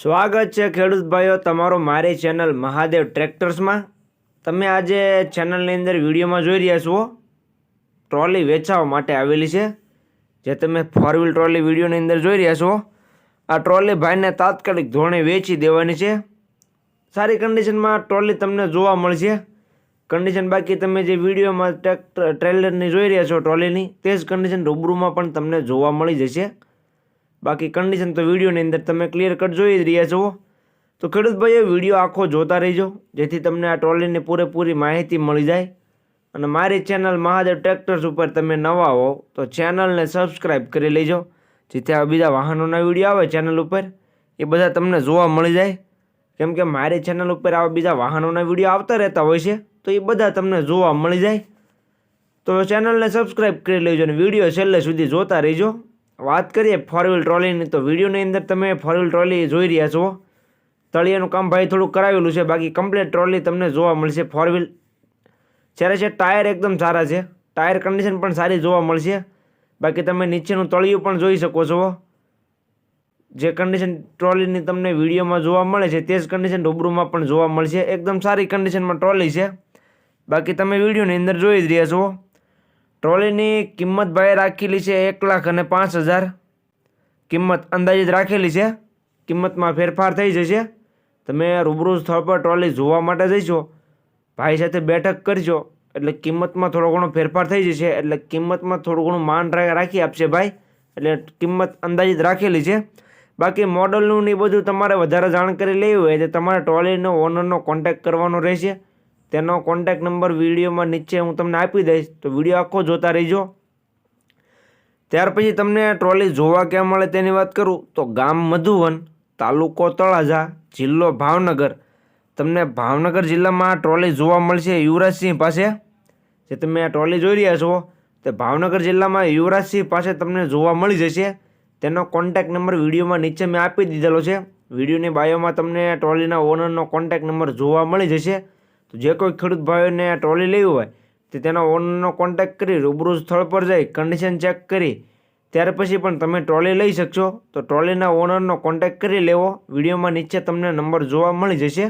સ્વાગત છે ખેડૂત ભાઈઓ, તમારો મારી ચેનલ મહાદેવ ટ્રેક્ટર્સમાં. તમે આજે ચેનલની અંદર વિડીયોમાં જોઈ રહ્યા છો, ટ્રોલી વેચાવા માટે આવેલી છે, જે તમે ફોર વ્હીલ ટ્રોલી વિડીયોની અંદર જોઈ રહ્યા છો. આ ટ્રોલી ભાઈને તાત્કાલિક ધોરણે વેચી દેવાની છે. સારી કન્ડિશનમાં ટ્રોલી તમને જોવા મળશે. કન્ડિશન બાકી તમે જે વિડીયોમાં ટ્રેક્ટર, ટ્રેલરની જોઈ રહ્યા છો ટ્રોલીની તે જ કન્ડિશન રૂબરૂમાં પણ તમને જોવા મળી જશે. બાકી કન્ડિશન તો વિડીયોની અંદર તમે ક્લિયર કટ જોઈ રહ્યા છો તો ખેડૂત ભાઈઓ વીડિયો આખો જોતા રહેજો, જેથી તમને આ ટ્રોલીની પૂરેપૂરી માહિતી મળી જાય. અને મારી ચેનલ મહાદેવ ટ્રેક્ટર્સ ઉપર તમે નવા હો, તો ચેનલને સબસ્ક્રાઈબ કરી લેજો. જેથી આ બીજા વાહનોના વીડિયો આવે ચેનલ ઉપર, એ બધા તમને જોવા મળી જાય. કેમ કે મારી ચેનલ ઉપર આવા બીજા વાહનોના વીડિયો આવતા રહેતા હોય છે, તો એ બધા તમને જોવા મળી જાય. તો ચેનલને સબસ્ક્રાઈબ કરી લેજો અને વીડિયો છેલ્લે સુધી જોતા રહેજો. વાત કરીએ ફોર વ્હીલ ટ્રોલીની તો વિડીયોની અંદર તમે ફોર વ્હીલ ટ્રોલી જોઈ રહ્યા છો. તળિયાનું કામ ભાઈ થોડું કરાવેલું છે, બાકી કમ્પ્લીટ ટ્રોલી તમને જોવા મળશે ફોર વ્હીલ જ્યારે છે ટાયર એકદમ સારા છે ટાયર કન્ડિશન પણ સારી જોવા મળશે. બાકી તમે નીચેનું તળિયું પણ જોઈ શકો છો. જે કન્ડિશન ટ્રોલીની તમને વિડીયોમાં જોવા મળે છે, તે જ કન્ડિશન રૂબરૂમાં પણ જોવા મળશે. એકદમ સારી કન્ડિશનમાં ટ્રોલી છે. બાકી તમે વિડીયોની અંદર જોઈ જ રહ્યા છો. ટ્રોલીની કિંમત ભાઈ રાખેલી છે એક લાખ અને પાંચ હજાર. કિંમત અંદાજિત રાખેલી છે. કિંમતમાં ફેરફાર થઈ જશે. તમે રૂબરૂ સ્થળ પર ટ્રોલી જોવા માટે જઈશો. ભાઈ સાથે બેઠક કરજો એટલે કિંમતમાં થોડો ઘણો ફેરફાર થઈ જશે. એટલે કિંમતમાં થોડું ઘણું માન રાખી આપશે ભાઈ. એટલે કિંમત અંદાજિત રાખેલી છે. બાકી મોડલનું ને બધું તમારે વધારે જાણકારી લેવી હોય તો તમારે ટ્રોલીનો ઓનરનો કોન્ટેક્ટ કરવાનો રહેશે. તેનો કોન્ટેક નંબર વિડીયોમાં નીચે હું તમને આપી દઈશ. તો વીડિયો આખો જોતા રહેજો. ત્યાર પછી તમને ટ્રોલી જોવા ક્યાં મળે તેની વાત કરું? તો ગામ મધુવન, તાલુકો તળાજા, જિલ્લો ભાવનગર. તમને ભાવનગર જિલ્લામાં ટ્રોલી જોવા મળશે યુવરાજસિંહ પાસે. જે તમે આ ટ્રોલી જોઈ રહ્યા છો, તે ભાવનગર જિલ્લામાં યુવરાજસિંહ પાસે તમને જોવા મળી જશે. તેનો કોન્ટેક નંબર વિડીયોમાં નીચે મેં આપી દીધેલો છે. વિડીયોની બાયોમાં તમને ટ્રોલીના ઓનરનો કોન્ટેક્ટ નંબર જોવા મળી જશે. તો જે કોઈ ખેડૂત ભાઈઓને આ ટ્રોલી લેવી હોય, તો તેના ઓનરનો કોન્ટેક્ટ કરી, રૂબરૂ સ્થળ પર જઈ કન્ડિશન ચેક કરી, ત્યાર પછી પણ તમે ટ્રોલી લઈ શકશો. તો ટ્રોલીના ઓનરનો કોન્ટેક્ટ કરી લેવો. વિડીયોમાં નીચે તમને નંબર જોવા મળી જશે.